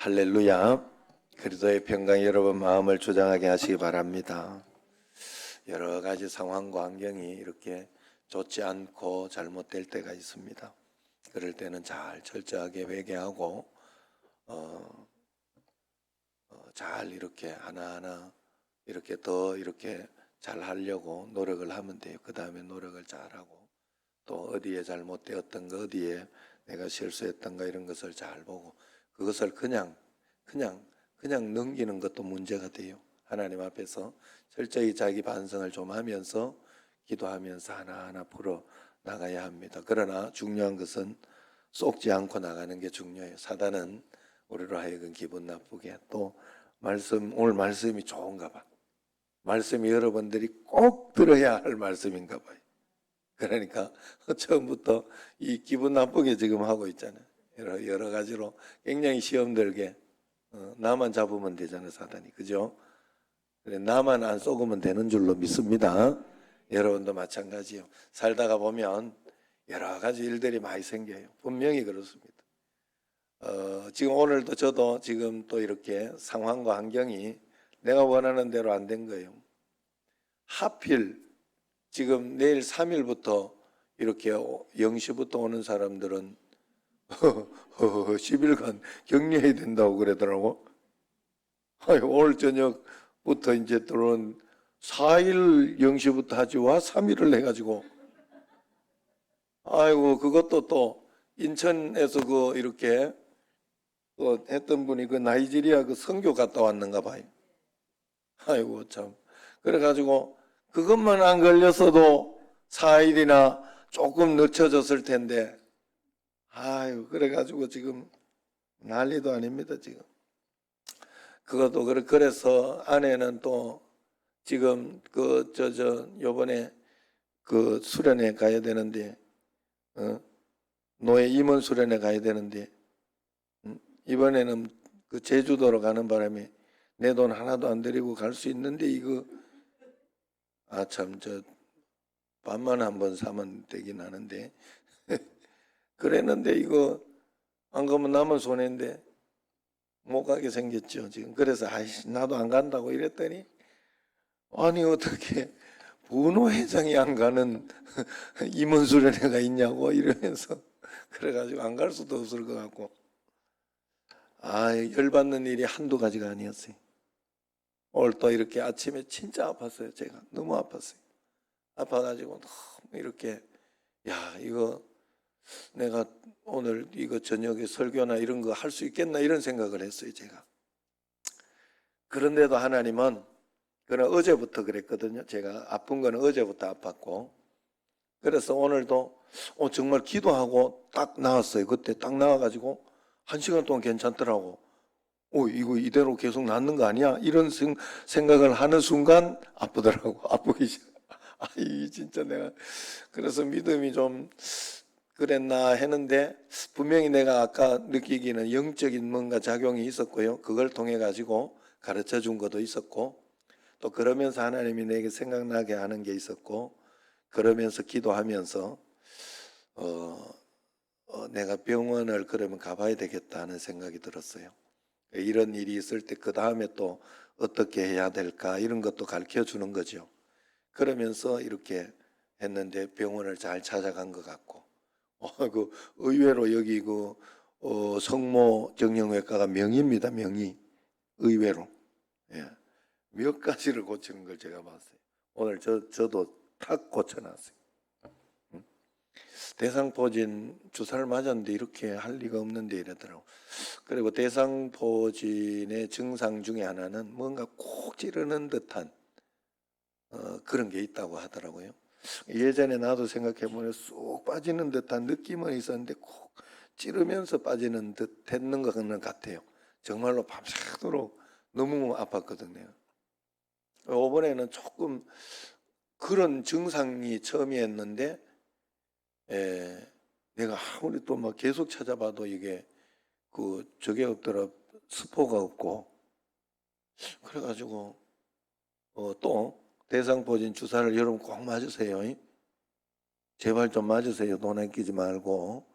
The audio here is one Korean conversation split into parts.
할렐루야. 그리스도의 평강 여러분 마음을 주장하게 하시기 바랍니다. 여러 가지 상황과 환경이 이렇게 좋지 않고 잘못될 때가 있습니다. 그럴 때는 잘 철저하게 회개하고 어, 어, 잘 이렇게 하나하나 이렇게 더 이렇게 잘 하려고 노력을 하면 돼요. 그 다음에 노력을 잘 하고 또 어디에 잘못되었던 거 어디에 내가 실수했던가 이런 것을 잘 보고 그것을 그냥 그냥 그냥 넘기는 것도 문제가 돼요. 하나님 앞에서 철저히 자기 반성을 좀 하면서 기도하면서 하나하나 풀어 나가야 합니다. 그러나 중요한 것은 쏙지 않고 나가는 게 중요해요. 사단은 우리로 하여금 기분 나쁘게 또 말씀 오늘 말씀이 좋은가 봐. 말씀이 여러분들이 꼭 들어야 할 말씀인가 봐요. 그러니까 처음부터 이 기분 나쁘게 지금 하고 있잖아요. 여러, 여러 가지로 굉장히 시험 들게 어, 나만 잡으면 되잖아요, 사단이. 그죠? 그래, 나만 안 쏘으면 되는 줄로 믿습니다. 여러분도 마찬가지요. 살다가 보면 여러 가지 일들이 많이 생겨요. 분명히 그렇습니다. 어, 지금 오늘도 저도 지금 또 이렇게 상황과 환경이 내가 원하는 대로 안 된 거예요. 하필 지금 내일 3일부터 이렇게 0시부터 오는 사람들은 10일간 격리해야 된다고 그러더라고. 아유, 오늘 저녁부터 이제 들어온 4일 0시부터 하지 와 3일을 해가지고 아이고 그것도 또 인천에서 그 이렇게 그 했던 분이 그 나이지리아 그 선교 갔다 왔는가 봐요. 아이고 참 그래가지고 그것만 안 걸렸어도 4일이나 조금 늦춰졌을 텐데 아유 그래가지고 지금 난리도 아닙니다 지금 그것도 그래 그래서 아내는 또 지금 그 저 저 요번에 그 수련회 가야 되는데 어? 노예 임원 수련회 가야 되는데 음? 이번에는 그 제주도로 가는 바람에 내 돈 하나도 안 들이고 갈 수 있는데 이거 아 참 저 밥만 한번 사면 되긴 하는데 그랬는데 이거 안 가면 남은 손해인데 못 가게 생겼죠 지금 그래서 아이씨 나도 안 간다고 이랬더니 아니 어떻게 분호 회장이 안 가는 임원 수련회가 있냐고 이러면서 그래가지고 안 갈 수도 없을 것 같고 아 열받는 일이 한두 가지가 아니었어요. 오늘 또 이렇게 아침에 진짜 아팠어요. 제가 너무 아팠어요. 아파가지고 너무 이렇게 야 이거 내가 오늘 이거 저녁에 설교나 이런 거 할 수 있겠나 이런 생각을 했어요. 제가 그런데도 하나님은 그는 어제부터 그랬거든요. 제가 아픈 거는 어제부터 아팠고 그래서 오늘도 어, 정말 기도하고 딱 나왔어요. 그때 딱 나와가지고 한 시간 동안 괜찮더라고. 어, 이거 이대로 계속 낫는 거 아니야? 이런 생- 생각을 하는 순간 아프더라고. 아프기 시작. 아, 이 진짜 내가 그래서 믿음이 좀 그랬나 했는데 분명히 내가 아까 느끼기는 영적인 뭔가 작용이 있었고요. 그걸 통해 가지고 가르쳐 준 것도 있었고 또 그러면서 하나님이 내게 생각나게 하는 게 있었고 그러면서 기도하면서 어, 어, 내가 병원을 그러면 가봐야 되겠다 하는 생각이 들었어요. 이런 일이 있을 때 그 다음에 또 어떻게 해야 될까 이런 것도 가르쳐 주는 거죠. 그러면서 이렇게 했는데 병원을 잘 찾아간 것 같고, 어, 그 의외로 여기 그 어, 성모 정형외과가 명의입니다. 명의 의외로 예. 몇 가지를 고치는 걸 제가 봤어요. 오늘 저 저도 탁 고쳐놨어요. 응? 대상포진 주사를 맞았는데 이렇게 할 리가 없는데 이러더라고. 그리고 대상포진의 증상 중에 하나는 뭔가 콕 찌르는 듯한 어, 그런 게 있다고 하더라고요. 예전에 나도 생각해보면 쏙 빠지는 듯한 느낌은 있었는데 콕 찌르면서 빠지는 듯 했는 것은 같아요. 정말로 밤새도록 너무 아팠거든요. 이번에는 조금 그런 증상이 처음이었는데 에, 내가 아무리 또 막 계속 찾아봐도 이게 그 저게 없더라 스포가 없고 그래가지고 어, 또 대상포진 주사를 여러분 꼭 맞으세요. 제발 좀 맞으세요. 돈 아끼지 말고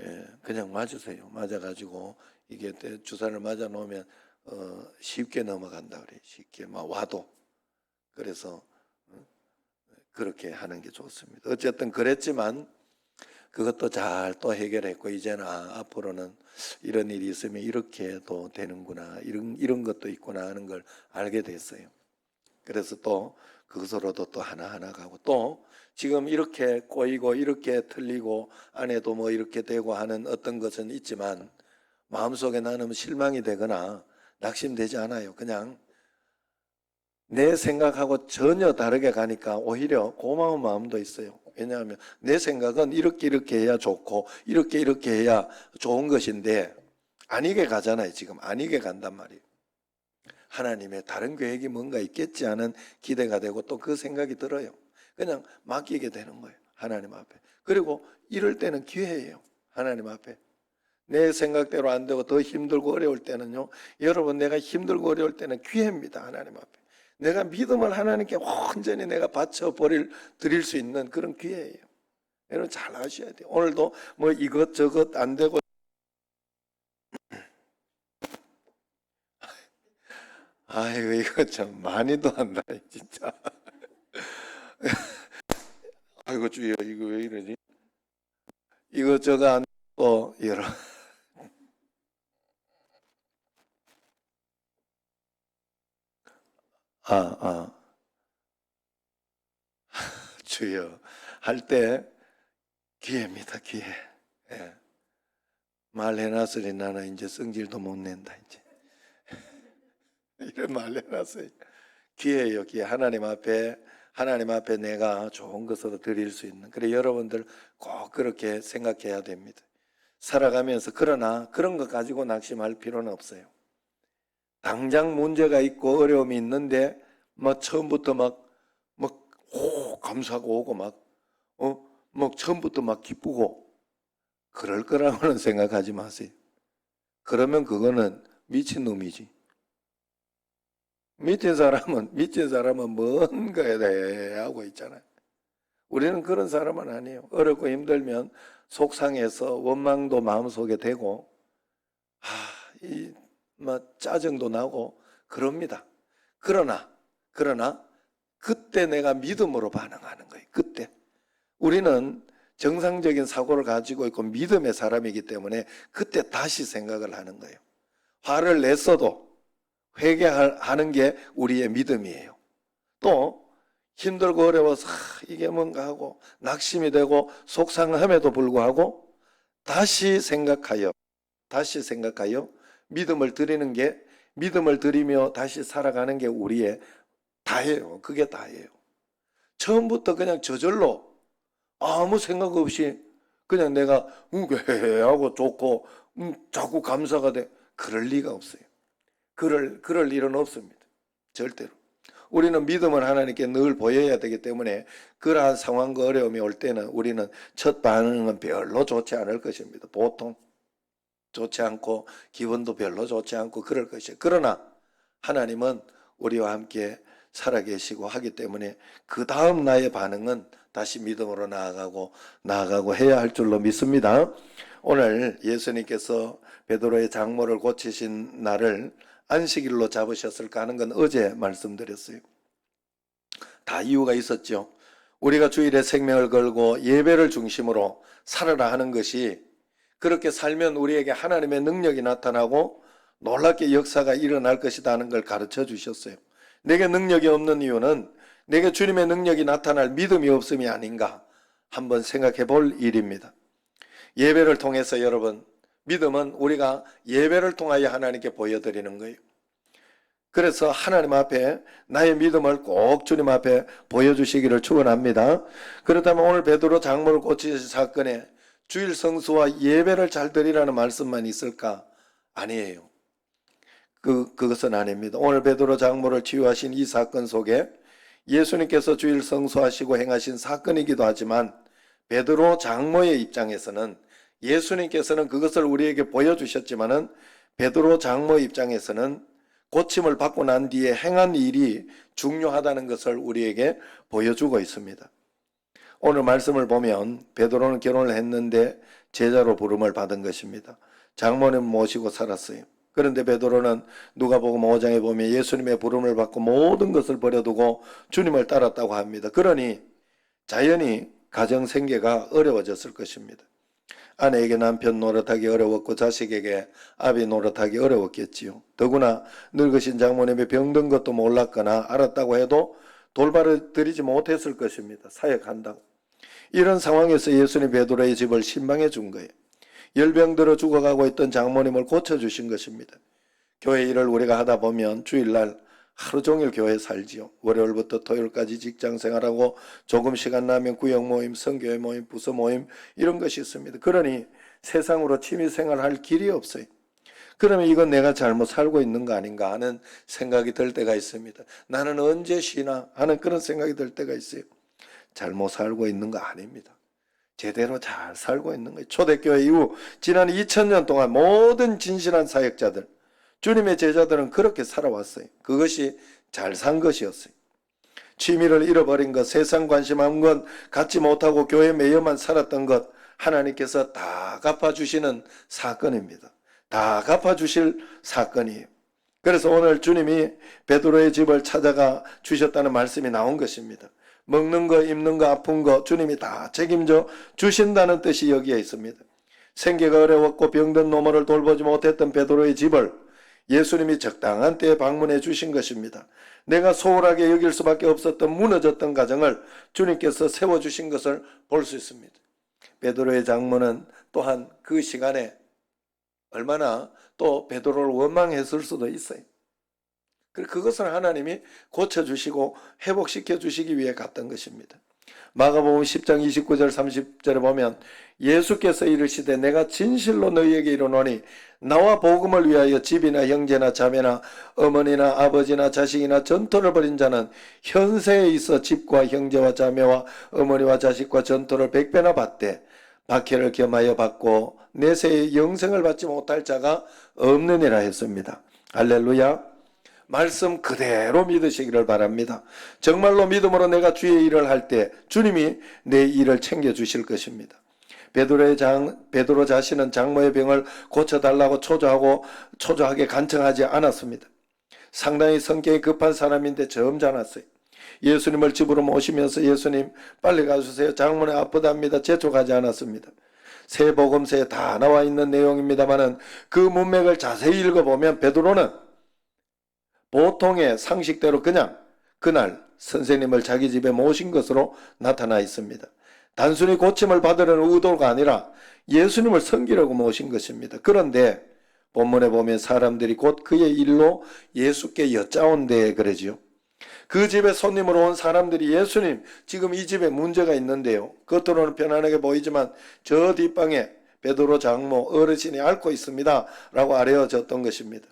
예, 그냥 맞으세요. 맞아가지고 이게 때 주사를 맞아 놓으면 어, 쉽게 넘어간다 그래. 쉽게 막 와도 그래서 어, 그렇게 하는 게 좋습니다. 어쨌든 그랬지만 그것도 잘 또 해결했고 이제는 아, 앞으로는 이런 일이 있으면 이렇게 도 되는구나 이런 이런 것도 있구나 하는 걸 알게 됐어요. 그래서 또 그것으로도 또 하나하나 가고 또 지금 이렇게 꼬이고 이렇게 틀리고 안에도 뭐 이렇게 되고 하는 어떤 것은 있지만 마음속에 나는 실망이 되거나 낙심되지 않아요. 그냥 내 생각하고 전혀 다르게 가니까 오히려 고마운 마음도 있어요. 왜냐하면 내 생각은 이렇게 이렇게 해야 좋고 이렇게 이렇게 해야 좋은 것인데 아니게 가잖아요. 지금 아니게 간단 말이에요. 하나님의 다른 계획이 뭔가 있겠지 하는 기대가 되고 또 그 생각이 들어요. 그냥 맡기게 되는 거예요. 하나님 앞에. 그리고 이럴 때는 기회예요. 하나님 앞에. 내 생각대로 안 되고 더 힘들고 어려울 때는요. 여러분 내가 힘들고 어려울 때는 기회입니다. 하나님 앞에. 내가 믿음을 하나님께 온전히 내가 바쳐 버릴 드릴 수 있는 그런 기회예요. 여러분 잘 아셔야 돼요. 오늘도 뭐 이것저것 안 되고 아이고 이거 참 많이도 한다 진짜. 아이고 주여 이거 왜 이러지? 이거 저거 안 되고 여러 아, 아. 주여 할 때 기회입니다 기회. 예. 말해놨으니 나는 이제 성질도 못 낸다 이제. 이런 말 해놨어요. 기회예요, 기회. 하나님 앞에, 하나님 앞에 내가 좋은 것으로 드릴 수 있는. 그래, 여러분들 꼭 그렇게 생각해야 됩니다. 살아가면서, 그러나 그런 것 가지고 낙심할 필요는 없어요. 당장 문제가 있고 어려움이 있는데, 막 처음부터 막, 막, 오, 감사하고 오고 막, 어, 막 처음부터 막 기쁘고, 그럴 거라고는 생각하지 마세요. 그러면 그거는 미친놈이지. 미친 사람은 미친 사람은 뭔가에 대해 하고 있잖아요. 우리는 그런 사람은 아니에요. 어렵고 힘들면 속상해서 원망도 마음속에 되고 아이막 짜증도 나고 그럽니다. 그러나 그러나 그때 내가 믿음으로 반응하는 거예요. 그때 우리는 정상적인 사고를 가지고 있고 믿음의 사람이기 때문에 그때 다시 생각을 하는 거예요. 화를 냈어도 회개하는 게 우리의 믿음이에요. 또 힘들고 어려워서 아, 이게 뭔가 하고 낙심이 되고 속상함에도 불구하고 다시 생각하여 다시 생각하여 믿음을 드리는 게 믿음을 드리며 다시 살아가는 게 우리의 다예요. 그게 다예요. 처음부터 그냥 저절로 아무 생각 없이 그냥 내가 응게 하고 좋고 음, 자꾸 감사가 돼 그럴 리가 없어요. 그럴, 그럴 일은 없습니다. 절대로. 우리는 믿음을 하나님께 늘 보여야 되기 때문에 그러한 상황과 어려움이 올 때는 우리는 첫 반응은 별로 좋지 않을 것입니다. 보통 좋지 않고 기분도 별로 좋지 않고 그럴 것이에요. 그러나 하나님은 우리와 함께 살아계시고 하기 때문에 그 다음 나의 반응은 다시 믿음으로 나아가고 나아가고 해야 할 줄로 믿습니다. 오늘 예수님께서 베드로의 장모를 고치신 날을 안식일로 잡으셨을까 하는 건 어제 말씀드렸어요. 다 이유가 있었죠. 우리가 주일에 생명을 걸고 예배를 중심으로 살아라 하는 것이 그렇게 살면 우리에게 하나님의 능력이 나타나고 놀랍게 역사가 일어날 것이다 하는 걸 가르쳐 주셨어요. 내게 능력이 없는 이유는 내게 주님의 능력이 나타날 믿음이 없음이 아닌가 한번 생각해 볼 일입니다. 예배를 통해서 여러분 믿음은 우리가 예배를 통하여 하나님께 보여드리는 거예요. 그래서 하나님 앞에 나의 믿음을 꼭 주님 앞에 보여주시기를 축원합니다. 그렇다면 오늘 베드로 장모를 고치신 사건에 주일 성수와 예배를 잘 드리라는 말씀만 있을까? 아니에요. 그 그것은 아닙니다. 오늘 베드로 장모를 치유하신 이 사건 속에 예수님께서 주일 성수하시고 행하신 사건이기도 하지만 베드로 장모의 입장에서는 예수님께서는 그것을 우리에게 보여주셨지만은 베드로 장모 입장에서는 고침을 받고 난 뒤에 행한 일이 중요하다는 것을 우리에게 보여주고 있습니다. 오늘 말씀을 보면 베드로는 결혼을 했는데 제자로 부름을 받은 것입니다. 장모님 모시고 살았어요. 그런데 베드로는 누가복음 5장에 보면 예수님의 부름을 받고 모든 것을 버려두고 주님을 따랐다고 합니다. 그러니 자연히 가정 생계가 어려워졌을 것입니다. 아내에게 남편 노릇하기 어려웠고 자식에게 아비 노릇하기 어려웠겠지요. 더구나 늙으신 장모님이 병든 것도 몰랐거나 알았다고 해도 돌발을 드리지 못했을 것입니다. 사역한다고. 이런 상황에서 예수님 베드로의 집을 신방해 준 거예요. 열병 들어 죽어가고 있던 장모님을 고쳐주신 것입니다. 교회 일을 우리가 하다 보면 주일날 하루 종일 교회 살지요. 월요일부터 토요일까지 직장 생활하고 조금 시간 나면 구역 모임, 성교회 모임, 부서 모임 이런 것이 있습니다. 그러니 세상으로 취미 생활할 길이 없어요. 그러면 이건 내가 잘못 살고 있는 거 아닌가 하는 생각이 들 때가 있습니다. 나는 언제 쉬나 하는 그런 생각이 들 때가 있어요. 잘못 살고 있는 거 아닙니다. 제대로 잘 살고 있는 거예요. 초대교회 이후 지난 2000년 동안 모든 진실한 사역자들, 주님의 제자들은 그렇게 살아왔어요. 그것이 잘 산 것이었어요. 취미를 잃어버린 것, 세상 관심한 것, 갖지 못하고 교회 매여만 살았던 것, 하나님께서 다 갚아주시는 사건입니다. 다 갚아주실 사건이에요. 그래서 오늘 주님이 베드로의 집을 찾아가 주셨다는 말씀이 나온 것입니다. 먹는 거, 입는 거, 아픈 거 주님이 다 책임져 주신다는 뜻이 여기에 있습니다. 생계가 어려웠고 병든 노모를 돌보지 못했던 베드로의 집을 예수님이 적당한 때에 방문해 주신 것입니다. 내가 소홀하게 여길 수밖에 없었던 무너졌던 가정을 주님께서 세워 주신 것을 볼 수 있습니다. 베드로의 장모는 또한 그 시간에 얼마나 또 베드로를 원망했을 수도 있어요. 그- 그것을 하나님이 고쳐 주시고 회복시켜 주시기 위해 갔던 것입니다. 마가복음 10장 29절 30절에 보면 예수께서 이르시되 내가 진실로 너희에게 이르노니 나와 복음을 위하여 집이나 형제나 자매나 어머니나 아버지나 자식이나 전토를 벌인 자는 현세에 있어 집과 형제와 자매와 어머니와 자식과 전토를 백배나 받되 박해를 겸하여 받고 내세에 영생을 받지 못할 자가 없느니라 했습니다. 할렐루야. 말씀 그대로 믿으시기를 바랍니다. 정말로 믿음으로 내가 주의 일을 할 때 주님이 내 일을 챙겨 주실 것입니다. 베드로의 장 베드로 자신은 장모의 병을 고쳐 달라고 초조하고 초조하게 간청하지 않았습니다. 상당히 성격이 급한 사람인데 점잖았어요. 예수님을 집으로 모시면서 예수님 빨리 가주세요. 장모는 아프답니다. 재촉하지 않았습니다. 새 복음서에 다 나와 있는 내용입니다만은 그 문맥을 자세히 읽어보면 베드로는 보통의 상식대로 그냥 그날 선생님을 자기 집에 모신 것으로 나타나 있습니다. 단순히 고침을 받으려는 의도가 아니라 예수님을 섬기려고 모신 것입니다. 그런데 본문에 보면 사람들이 곧 그의 일로 예수께 여짜온데 그러지요. 그 집에 손님으로 온 사람들이 예수님 지금 이 집에 문제가 있는데요. 겉으로는 편안하게 보이지만 저 뒷방에 베드로 장모 어르신이 앓고 있습니다. 라고 알려졌던 것입니다.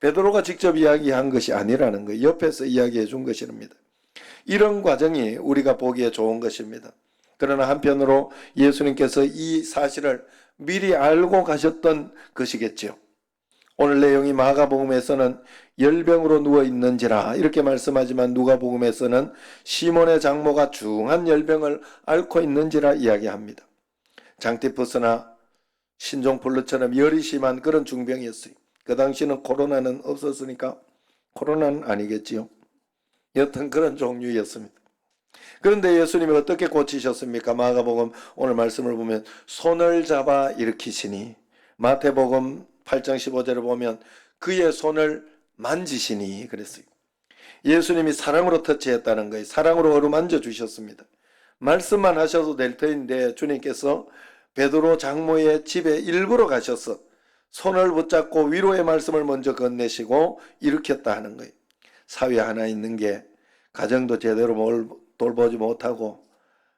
베드로가 직접 이야기한 것이 아니라는 거예요. 옆에서 이야기해 준 것이랍니다. 이런 과정이 우리가 보기에 좋은 것입니다. 그러나 한편으로 예수님께서 이 사실을 미리 알고 가셨던 것이겠지요. 오늘 내용이 마가복음에서는 열병으로 누워 있는지라 이렇게 말씀하지만 누가복음에서는 시몬의 장모가 중한 열병을 앓고 있는지라 이야기합니다. 장티푸스나 신종플루처럼 열이 심한 그런 중병이었어요. 그 당시는 코로나는 없었으니까 코로나는 아니겠지요. 여튼 그런 종류였습니다. 그런데 예수님이 어떻게 고치셨습니까? 마가복음 오늘 말씀을 보면 손을 잡아 일으키시니 마태복음 8장 15절을 보면 그의 손을 만지시니 그랬어요. 예수님이 사랑으로 터치했다는 거예요. 사랑으로 어루만져 주셨습니다. 말씀만 하셔도 될 터인데 주님께서 베드로 장모의 집에 일부러 가셔서 손을 붙잡고 위로의 말씀을 먼저 건네시고 일으켰다 하는 거예요. 사회 하나 있는 게 가정도 제대로 뭘 돌보지 못하고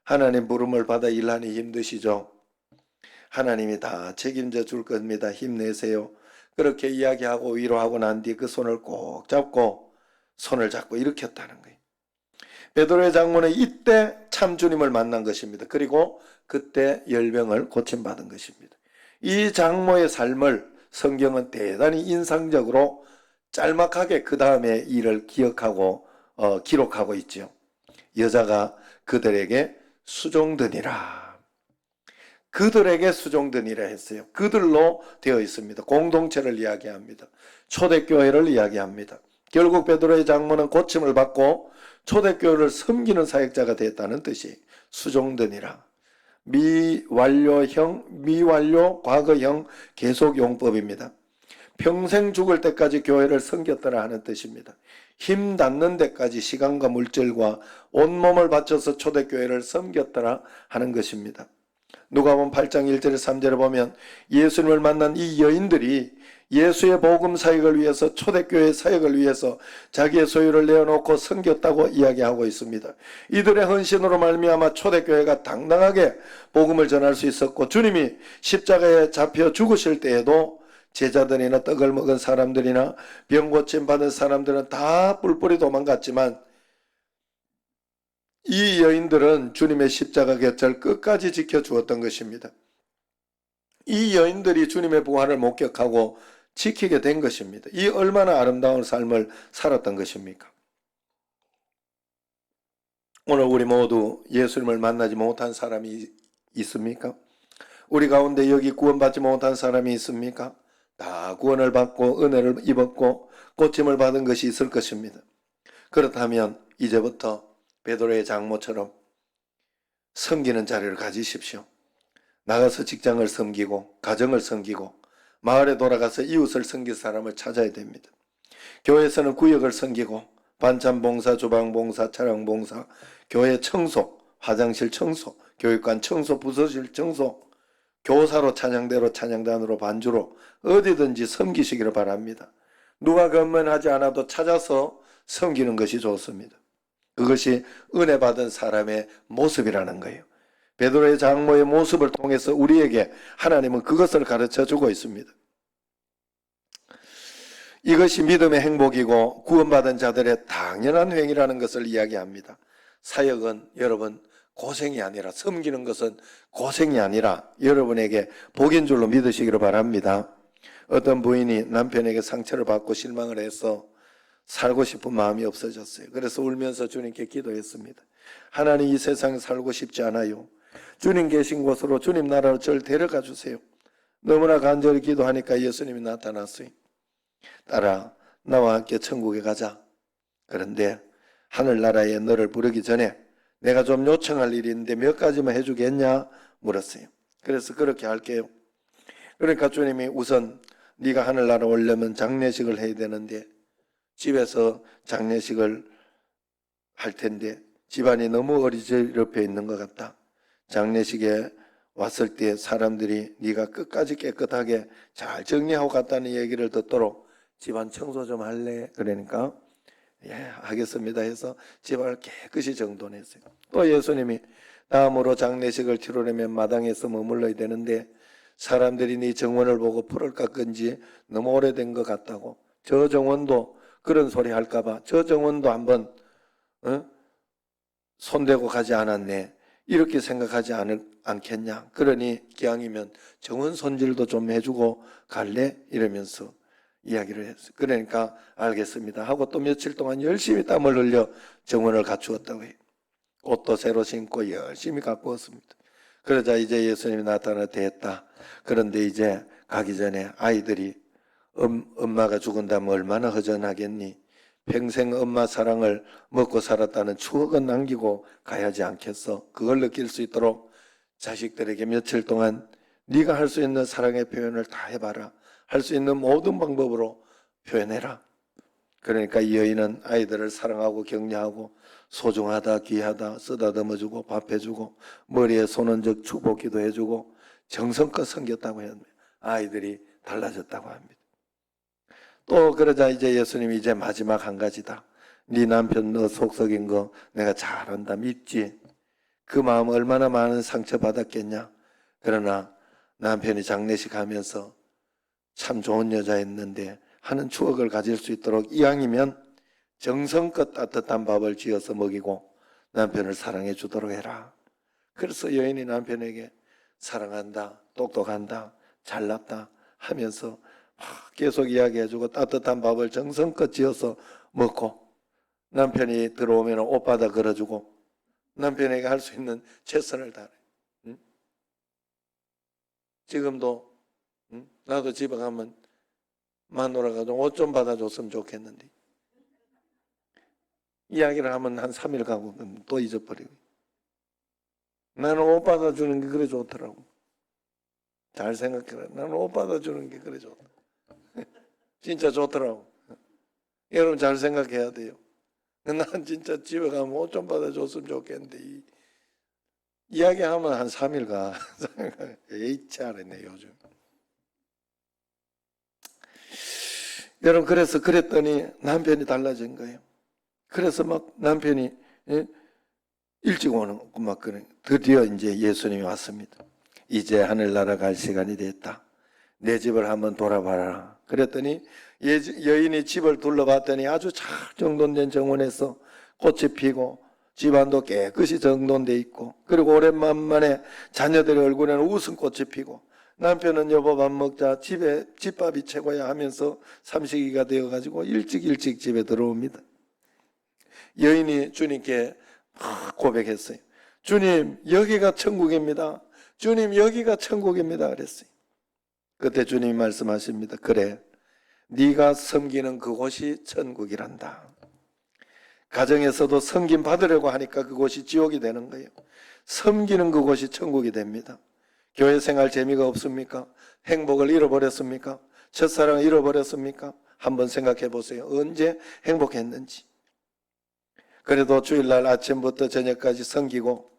하나님 부름을 받아 일하니 힘드시죠. 하나님이 다 책임져 줄 겁니다. 힘내세요. 그렇게 이야기하고 위로하고 난 뒤 그 손을 꼭 잡고 손을 잡고 일으켰다는 거예요. 베드로의 장모는 이때 참 주님을 만난 것입니다. 그리고 그때 열병을 고침받은 것입니다. 이 장모의 삶을 성경은 대단히 인상적으로 짤막하게 그 다음에 일을 기억하고 어, 기록하고 있죠. 여자가 그들에게 수종드니라. 그들에게 수종드니라 했어요. 그들로 되어 있습니다. 공동체를 이야기합니다. 초대교회를 이야기합니다. 결국 베드로의 장모는 고침을 받고 초대교회를 섬기는 사역자가 됐다는 뜻이 수종드니라. 미완료형, 미완료 과거형 계속용법입니다. 평생 죽을 때까지 교회를 섬겼더라 하는 뜻입니다. 힘 닿는 데까지 시간과 물질과 온몸을 바쳐서 초대교회를 섬겼더라 하는 것입니다. 누가복음 8장 1절 3절에 보면 예수님을 만난 이 여인들이 예수의 복음 사역을 위해서 초대교회 사역을 위해서 자기의 소유를 내어놓고 섬겼다고 이야기하고 있습니다. 이들의 헌신으로 말미암아 초대교회가 당당하게 복음을 전할 수 있었고 주님이 십자가에 잡혀 죽으실 때에도 제자들이나 떡을 먹은 사람들이나 병 고침 받은 사람들은 다 뿔뿔이 도망갔지만 이 여인들은 주님의 십자가 곁을 끝까지 지켜 주었던 것입니다. 이 여인들이 주님의 부활을 목격하고 지키게 된 것입니다. 이 얼마나 아름다운 삶을 살았던 것입니까? 오늘 우리 모두 예수님을 만나지 못한 사람이 있습니까? 우리 가운데 여기 구원받지 못한 사람이 있습니까? 다 구원을 받고 은혜를 입었고 고침을 받은 것이 있을 것입니다. 그렇다면 이제부터 베드로의 장모처럼 섬기는 자리를 가지십시오. 나가서 직장을 섬기고 가정을 섬기고 마을에 돌아가서 이웃을 섬길 사람을 찾아야 됩니다. 교회에서는 구역을 섬기고 반찬 봉사, 주방 봉사, 차량 봉사, 교회 청소, 화장실 청소, 교육관 청소, 부서실 청소, 교사로 찬양대로 찬양단으로 반주로 어디든지 섬기시기를 바랍니다. 누가 건면하지 않아도 찾아서 섬기는 것이 좋습니다. 그것이 은혜 받은 사람의 모습이라는 거예요. 베드로의 장모의 모습을 통해서 우리에게 하나님은 그것을 가르쳐 주고 있습니다. 이것이 믿음의 행복이고 구원받은 자들의 당연한 행위라는 것을 이야기합니다. 사역은 여러분 고생이 아니라 섬기는 것은 고생이 아니라 여러분에게 복인 줄로 믿으시기를 바랍니다. 어떤 부인이 남편에게 상처를 받고 실망을 해서 살고 싶은 마음이 없어졌어요. 그래서 울면서 주님께 기도했습니다. 하나님 이 세상에 살고 싶지 않아요. 주님 계신 곳으로 주님 나라로 저를 데려가 주세요. 너무나 간절히 기도하니까 예수님이 나타났어요. 딸아, 나와 함께 천국에 가자. 그런데 하늘나라에 너를 부르기 전에 내가 좀 요청할 일이 있는데 몇 가지만 해주겠냐? 물었어요. 그래서 그렇게 할게요. 그러니까 주님이 우선 네가 하늘나라 오려면 장례식을 해야 되는데 집에서 장례식을 할 텐데 집안이 너무 어리저리해 있는 것 같다. 장례식에 왔을 때 사람들이 네가 끝까지 깨끗하게 잘 정리하고 갔다는 얘기를 듣도록 집안 청소 좀 할래? 그러니까 예, 하겠습니다 해서 집안을 깨끗이 정돈했어요. 또 예수님이 다음으로 장례식을 치르려면 마당에서 머물러야 되는데 사람들이 네 정원을 보고 풀을 깎은 지 너무 오래된 것 같다고 저 정원도 그런 소리 할까봐 저 정원도 한번 어? 손대고 가지 않았네 이렇게 생각하지 않을, 않겠냐 그러니 기왕이면 정원 손질도 좀 해주고 갈래 이러면서 이야기를 했어요. 그러니까 알겠습니다 하고 또 며칠 동안 열심히 땀을 흘려 정원을 갖추었다고 해요. 옷도 새로 신고 열심히 갖고 왔습니다. 그러자 이제 예수님이 나타나 됐다. 그런데 이제 가기 전에 아이들이 엄, 엄마가 죽은다면 얼마나 허전하겠니? 평생 엄마 사랑을 먹고 살았다는 추억은 남기고 가야지 않겠어? 그걸 느낄 수 있도록 자식들에게 며칠 동안 네가 할 수 있는 사랑의 표현을 다 해봐라. 할 수 있는 모든 방법으로 표현해라. 그러니까 이 여인은 아이들을 사랑하고 격려하고 소중하다, 귀하다, 쓰다듬어주고 밥해주고 머리에 손은 적 축복기도 해주고 정성껏 섬겼다고 합니다. 아이들이 달라졌다고 합니다. 또 그러자 이제 예수님이 이제 마지막 한 가지다. 네 남편 너 속썩인 거 내가 잘 안다 믿지? 그 마음 얼마나 많은 상처 받았겠냐? 그러나 남편이 장례식 하면서 참 좋은 여자였는데 하는 추억을 가질 수 있도록 이왕이면 정성껏 따뜻한 밥을 지어서 먹이고 남편을 사랑해 주도록 해라. 그래서 여인이 남편에게 사랑한다, 똑똑한다, 잘났다 하면서 막 계속 이야기해주고 따뜻한 밥을 정성껏 지어서 먹고 남편이 들어오면 옷바다 걸어주고 남편에게 할 수 있는 최선을 다해. 응? 지금도 응? 나도 집에 가면 마누라가 좀옷좀 받아줬으면 좋겠는데 이야기를 하면 한 3일 가고 또 잊어버리고 나는 옷 받아주는 게 그래 좋더라고 잘 생각해라 나는 옷 받아주는 게 그래 좋다 진짜 좋더라고 여러분 잘 생각해야 돼요 난 진짜 집에 가면 옷 좀 받아줬으면 좋겠는데 이, 이야기하면 한 3일 가 에이 잘했네 요즘 여러분 그래서 그랬더니 남편이 달라진 거예요. 그래서 막 남편이 예? 일찍 오는 막 그래. 드디어 이제 예수님이 왔습니다. 이제 하늘나라 갈 시간이 됐다. 내 집을 한번 돌아봐라. 그랬더니 예- 여인이 집을 둘러봤더니 아주 잘 정돈된 정원에서 꽃이 피고 집안도 깨끗이 정돈돼 있고 그리고 오랜만에 자녀들의 얼굴에는 웃음꽃이 피고 남편은 여보 밥 먹자 집에 집밥이 최고야 하면서 삼식이가 되어 가지고 일찍 일찍 집에 들어옵니다. 여인이 주님께 막 고백했어요. 주님 여기가 천국입니다. 주님 여기가 천국입니다. 그랬어요. 그때 주님이 말씀하십니다. 그래 네가 섬기는 그곳이 천국이란다. 가정에서도 섬김 받으려고 하니까 그곳이 지옥이 되는 거예요. 섬기는 그곳이 천국이 됩니다. 교회 생활 재미가 없습니까? 행복을 잃어버렸습니까? 첫사랑을 잃어버렸습니까? 한번 생각해 보세요. 언제 행복했는지. 그래도 주일날 아침부터 저녁까지 섬기고,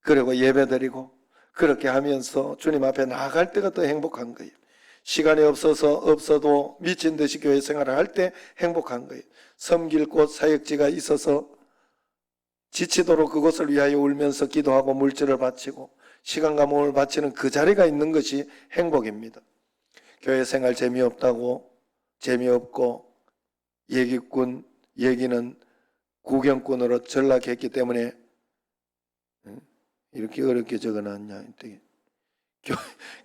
그리고 예배 드리고, 그렇게 하면서 주님 앞에 나아갈 때가 더 행복한 거예요. 시간이 없어서 없어도 미친 듯이 교회 생활을 할 때 행복한 거예요. 섬길 곳 사역지가 있어서 지치도록 그것을 위하여 울면서 기도하고 물질을 바치고 시간과 몸을 바치는 그 자리가 있는 것이 행복입니다. 교회 생활 재미없다고 재미없고 얘기꾼 얘기는 구경꾼으로 전락했기 때문에 응? 이렇게 어렵게 적어놨냐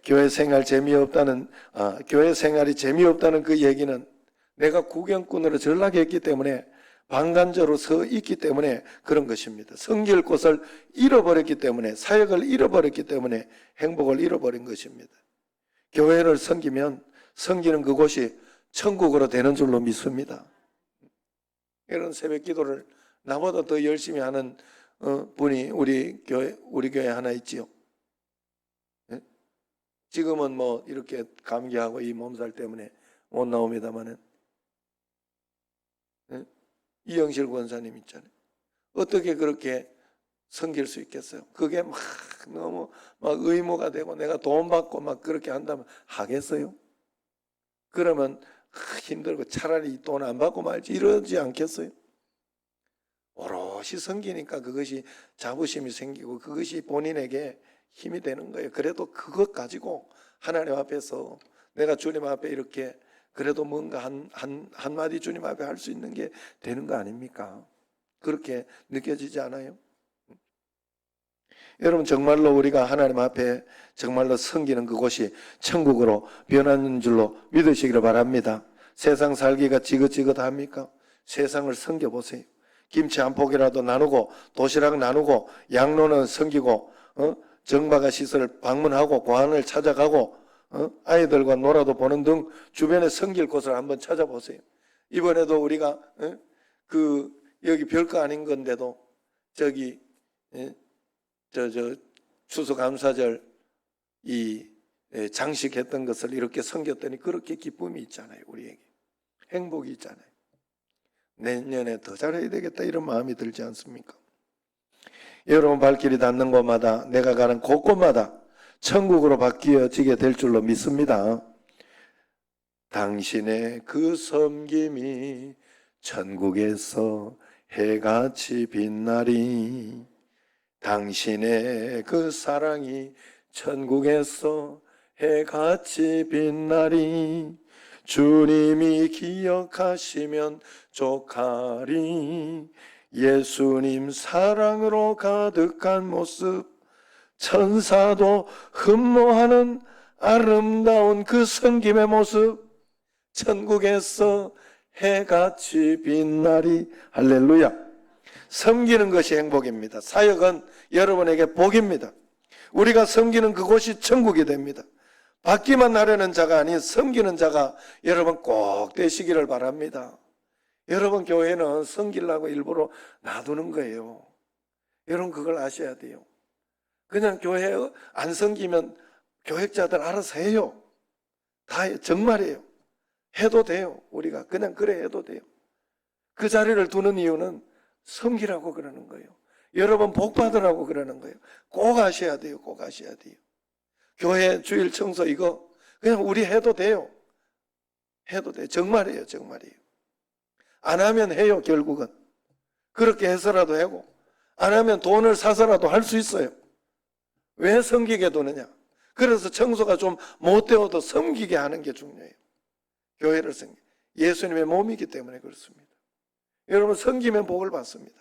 교회 생활 재미없다는 아, 교회 생활이 재미없다는 그 얘기는 내가 구경꾼으로 전락했기 때문에 방관자로 서 있기 때문에 그런 것입니다. 성길 곳을 잃어버렸기 때문에 사역을 잃어버렸기 때문에 행복을 잃어버린 것입니다. 교회를 섬기면 섬기는 그곳이 천국으로 되는 줄로 믿습니다. 이런 새벽 기도를 나보다 더 열심히 하는 어, 분이 우리 교회 우리 교회 하나 있지요. 예? 지금은 뭐 이렇게 감기하고 이 몸살 때문에 못 나옵니다만은 예? 이영실 권사님 있잖아요. 어떻게 그렇게 섬길 수 있겠어요? 그게 막 너무 막 의무가 되고 내가 돈 받고 막 그렇게 한다면 하겠어요? 그러면 힘들고 차라리 돈 안 받고 말지 이러지 않겠어요? 오롯이 섬기니까 그것이 자부심이 생기고 그것이 본인에게 힘이 되는 거예요. 그래도 그것 가지고 하나님 앞에서 내가 주님 앞에 이렇게 그래도 뭔가 한, 한, 한마디 주님 앞에 할 수 있는 게 되는 거 아닙니까? 그렇게 느껴지지 않아요? 여러분, 정말로 우리가 하나님 앞에 정말로 섬기는 그곳이 천국으로 변하는 줄로 믿으시기를 바랍니다. 세상 살기가 지긋지긋합니까? 세상을 섬겨보세요. 김치 한 포기라도 나누고, 도시락 나누고, 양로는 섬기고, 어? 정바가 시설 방문하고, 고안을 찾아가고, 어? 아이들과 놀아도 보는 등 주변에 섬길 곳을 한번 찾아보세요. 이번에도 우리가 어? 그 여기 별거 아닌 건데도 저기 예? 저저 추수감사절 이 예, 장식했던 것을 이렇게 섬겼더니 그렇게 기쁨이 있잖아요 우리에게 행복이 있잖아요. 내년에 더 잘해야 되겠다 이런 마음이 들지 않습니까? 여러분 발길이 닿는 곳마다 내가 가는 곳곳마다 천국으로 바뀌어지게 될 줄로 믿습니다. 당신의 그 섬김이 천국에서 해같이 빛나리. 당신의 그 사랑이 천국에서 해같이 빛나리. 주님이 기억하시면 족하리. 예수님 사랑으로 가득한 모습. 천사도 흠모하는 아름다운 그 성김의 모습 천국에서 해같이 빛나리 할렐루야 섬기는 것이 행복입니다 사역은 여러분에게 복입니다 우리가 섬기는 그곳이 천국이 됩니다 받기만 하려는 자가 아닌 섬기는 자가 여러분 꼭 되시기를 바랍니다. 여러분 교회는 섬기려고 일부러 놔두는 거예요. 여러분 그걸 아셔야 돼요. 그냥 교회 안 섬기면 교역자들 알아서 해요. 다. 정말이에요. 해도 돼요. 우리가 그냥 그래 해도 돼요. 그 자리를 두는 이유는 섬기라고 그러는 거예요. 여러분 복 받으라고 그러는 거예요. 꼭 하셔야 돼요. 꼭 하셔야 돼요. 교회 주일 청소 이거 그냥 우리 해도 돼요. 해도 돼요. 정말이에요. 정말이에요. 안 하면 해요. 결국은. 그렇게 해서라도 하고 안 하면 돈을 사서라도 할 수 있어요. 왜 섬기게 두느냐? 그래서 청소가 좀 못 되어도 섬기게 하는 게 중요해요. 교회를 섬기. 예수님의 몸이기 때문에 그렇습니다. 여러분 섬기면 복을 받습니다.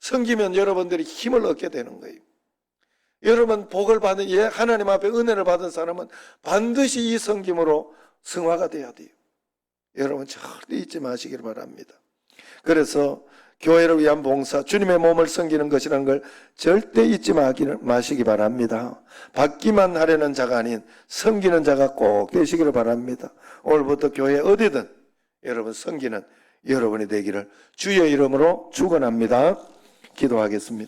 섬기면 여러분들이 힘을 얻게 되는 거예요. 여러분 복을 받은 예 하나님 앞에 은혜를 받은 사람은 반드시 이 섬김으로 승화가 돼야 돼요. 여러분 절대 잊지 마시길 바랍니다. 그래서 교회를 위한 봉사, 주님의 몸을 섬기는 것이라는 걸 절대 잊지 마시기 바랍니다. 받기만 하려는 자가 아닌 섬기는 자가 꼭 되시기를 바랍니다. 오늘부터 교회 어디든 여러분 섬기는 여러분이 되기를 주의 이름으로 축원합니다. 기도하겠습니다.